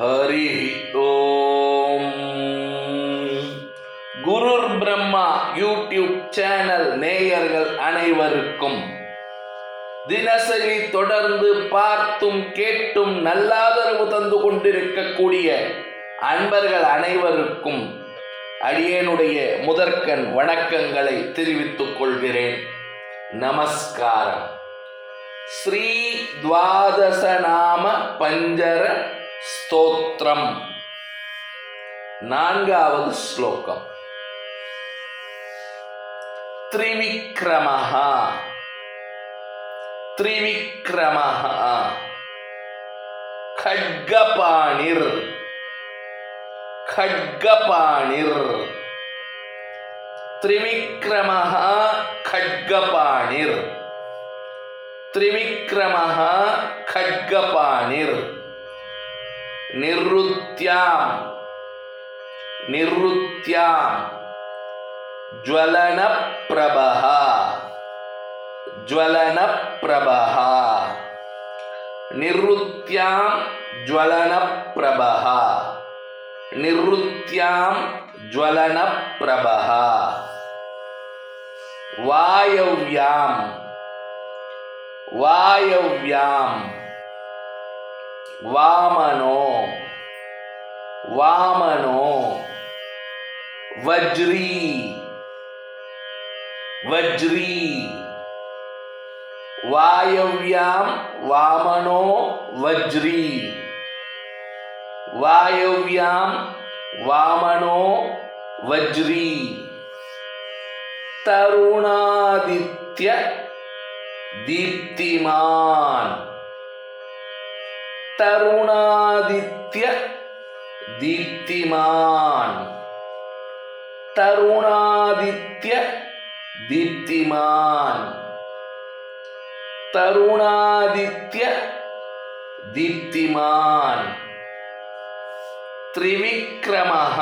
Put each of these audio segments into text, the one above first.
ஹரி ஓம். குருர் Brahma YouTube channel நேயர்கள் அனைவருக்கும் தினசரி தொடர்ந்து பார்த்தும் கேட்டும் நல்லாதரவு தந்து கொண்டிருக்கக்கூடிய அன்பர்கள் அனைவருக்கும் அடியேனுடைய முதற்கண் வணக்கங்களை தெரிவித்துக் கொள்கிறேன். நமஸ்காரம். ஸ்ரீ துவாதசநாம பஞ்சர స్తోత్రం నాన్గావది శ్లోకం త్రివిక్రమ త్రివిక్రమ ఖడ్గపాణిర్ ಖಡ್ಗಪಾಣಿರ್. ತ್ರಿವಿಕ್ರಮ ಖಡ್ಗಪಾಣಿರ್. ತ್ರಿವಿಕ್ರಮ ಖಡ್ಗಪಾಣಿರ್. निवृत्या निवृत्या ज्वलन प्रभ ज्वलन प्रभ निवृत्यां ज्वलन प्रभ निवृत्यां ज्वलन प्रभः वायव्यां वायव्या वामनो वामनो वज्री वज्री वायव्यां वामनो वज्री वायव्यां वामनो वज्री तरुणादित्य दीप्तिमान्। तरुणादित्य दीप्तिमान् तरुणादित्य दीप्तिमान् तरुणादित्य दीप्तिमान् त्रिविक्रमः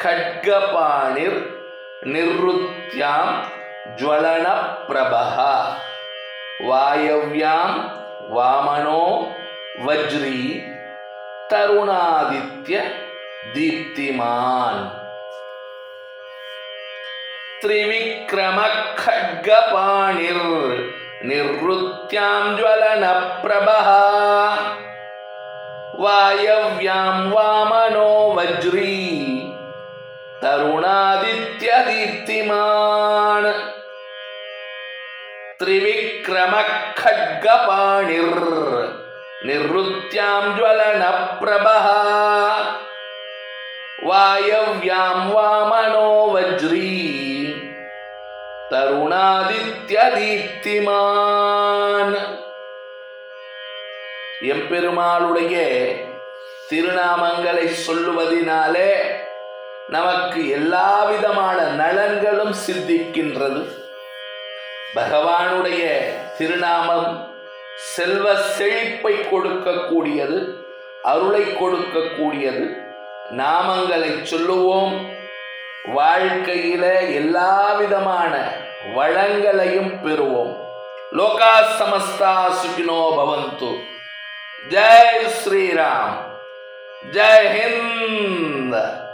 खड्गपाणिर् निवृत्त्यां ज्वलनप्रभः वायव्यां वामनो வஜ்ரி தருணாதித்ய தீப்திமான் ത്രിവിക്രമഖഡ്ഗപാണിർ നിർവൃത്യാം ജ്വലന പ്രഭ വായവ്യാം വാമനോ വജ്രീ തരുണാദിത്യദീപ്തിമാൻ ത്രിവിക്രമഖഡ്ഗപാണിർ निवृत्त्यां ज्वलनप्रभः वायव्यां वामनो वज्री தருணாதித்யதீப்திமான் எம்பெருமாளுடைய திருநாமங்களை சொல்லுவதினாலே நமக்கு எல்லா விதமான நலன்களும் சித்திக்கின்றது பகவானுடைய திருநாமம் செல்வ செழிப்பை கொடுக்கக்கூடியது அருளை கொடுக்கக்கூடியது. நாமங்களை சொல்லுவோம். வாழ்க்கையில எல்லா விதமான வளங்களையும் பெறுவோம். லோகா சமஸ்தா சுகினோ பவந்து. ஜெய் ஸ்ரீராம். ஜெய் ஹிந்த்.